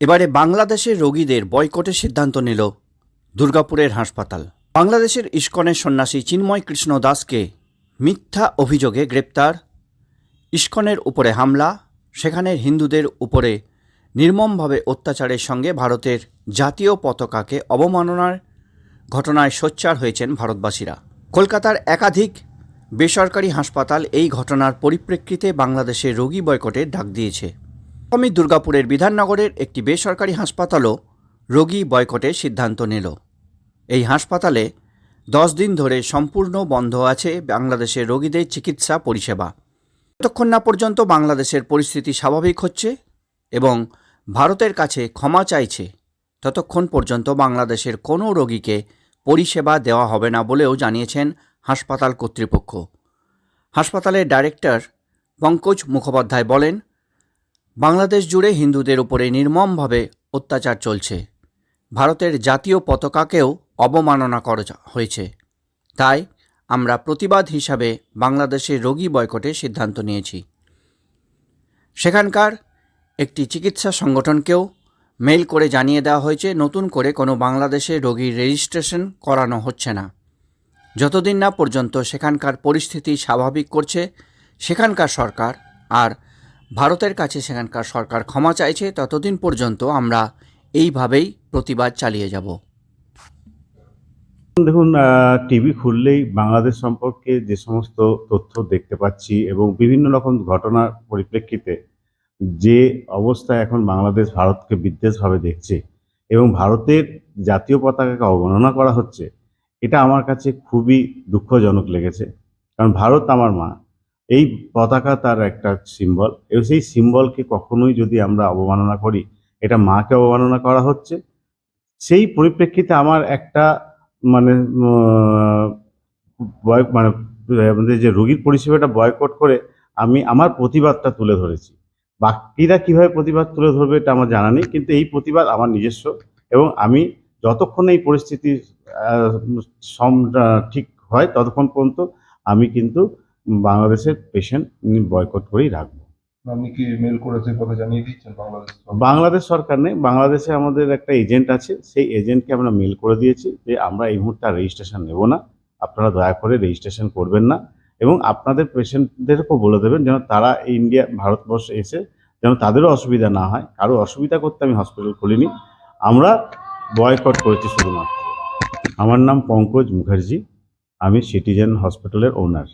এবারে বাংলাদেশের রোগীদের বয়কটের সিদ্ধান্ত নিল দুর্গাপুরের হাসপাতাল। বাংলাদেশের ইস্কনের সন্ন্যাসী চিন্ময় কৃষ্ণ দাসকে মিথ্যা অভিযোগে গ্রেপ্তার। ইস্কনের উপরে হামলা সেখানের হিন্দুদের উপরে নির্মমভাবে অত্যাচারের সঙ্গে ভারতের জাতীয় পতাকাকে অবমাননার ঘটনায় সোচ্চার হয়েছেন ভারতবাসীরা। কলকাতার একাধিক বেসরকারি হাসপাতাল এই ঘটনার পরিপ্রেক্ষিতে বাংলাদেশের রোগী বয়কটের ডাক দিয়েছে। আগামী দুর্গাপুরের বিধাননগরের একটি বেসরকারি হাসপাতালও রোগী বয়কটের সিদ্ধান্ত নিল। এই হাসপাতালে দশ দিন ধরে সম্পূর্ণ বন্ধ আছে বাংলাদেশের রোগীদের চিকিৎসা পরিষেবা। যতক্ষণ না পর্যন্ত বাংলাদেশের পরিস্থিতি স্বাভাবিক হচ্ছে এবং ভারতের কাছে ক্ষমা চাইছে, ততক্ষণ পর্যন্ত বাংলাদেশের কোনো রোগীকে পরিষেবা দেওয়া হবে না বলেও জানিয়েছেন হাসপাতাল কর্তৃপক্ষ। হাসপাতালের ডাইরেক্টর পঙ্কজ মুখোপাধ্যায় বলেন বাংলাদেশ জুড়ে হিন্দুদের উপরে নির্মমভাবে অত্যাচার চলছে। ভারতের জাতীয় পতাকাকেও অবমাননা করা হয়েছে। তাই আমরা প্রতিবাদ হিসাবে বাংলাদেশের রোগী বয়কটের সিদ্ধান্ত নিয়েছি। সেখানকার একটি চিকিৎসা সংগঠনকেও মেল করে জানিয়ে দেওয়া হয়েছে, নতুন করে কোনো বাংলাদেশে রোগীর রেজিস্ট্রেশন করানো হচ্ছে না। যতদিন না পর্যন্ত সেখানকার পরিস্থিতি স্বাভাবিক করছে, সেখানকার সরকার আর ভারতের কাছে সেখানকার সরকার ক্ষমা চাইছে, ততদিন পর্যন্ত আমরা এইভাবেই প্রতিবাদ চালিয়ে যাব। দেখুন টিভি খুললেই বাংলাদেশ সম্পর্কে যে সমস্ত তথ্য দেখতে পাচ্ছি এবং বিভিন্ন রকম ঘটনার পরিপ্রেক্ষিতে যে অবস্থা এখন বাংলাদেশ ভারতকে বিদ্বেষভাবে দেখছে এবং ভারতের জাতীয় পতাকাকে অবমাননা করা হচ্ছে, এটা আমার কাছে খুবই দুঃখজনক লেগেছে। কারণ ভারত আমার মা। এই পতাকা তার একটা সিম্বল এবং সেই সিম্বলকে কখনোই যদি আমরা অবমাননা করি, এটা মাকে অবমাননা করা হচ্ছে। সেই পরিপ্রেক্ষিতে আমার একটা মানে মানে আমাদের যে রোগীর পরিষেবাটা বয়কট করে আমি আমার প্রতিবাদটা তুলে ধরেছি। বাকিরা কীভাবে প্রতিবাদ তুলে ধরবে এটা আমার জানা নেই, কিন্তু এই প্রতিবাদ আমার নিজস্ব এবং আমি যতক্ষণ এই পরিস্থিতি ঠিক হয় ততক্ষণ পর্যন্ত আমি কিন্তু বাংলাদেশের পেশেন্ট বয়কট করেই রাখব। আপনি কি মেল করেছে কথা জানিয়ে দিচ্ছেন বাংলাদেশ সরকার? বাংলাদেশ সরকার নেই বাংলাদেশে আমাদের একটা এজেন্ট আছে সেই এজেন্টকে আমরা মেল করে দিয়েছি যে আমরা এই মুহূর্তে আর রেজিস্ট্রেশন নেব না আপনারা দয়া করে রেজিস্ট্রেশন করবেন না এবং আপনাদের পেশেন্টদেরকেও বলে দেবেন যেন তারা ইন্ডিয়া ভারতবর্ষে এসে যেন তাদেরও অসুবিধা না হয় কারও অসুবিধা করতে আমি হসপিটাল খুলিনি আমরা বয়কট করেছি শুধুমাত্র। আমার নাম পঙ্কজ মুখার্জি আমি সিটিজেন হসপিটালের ওনার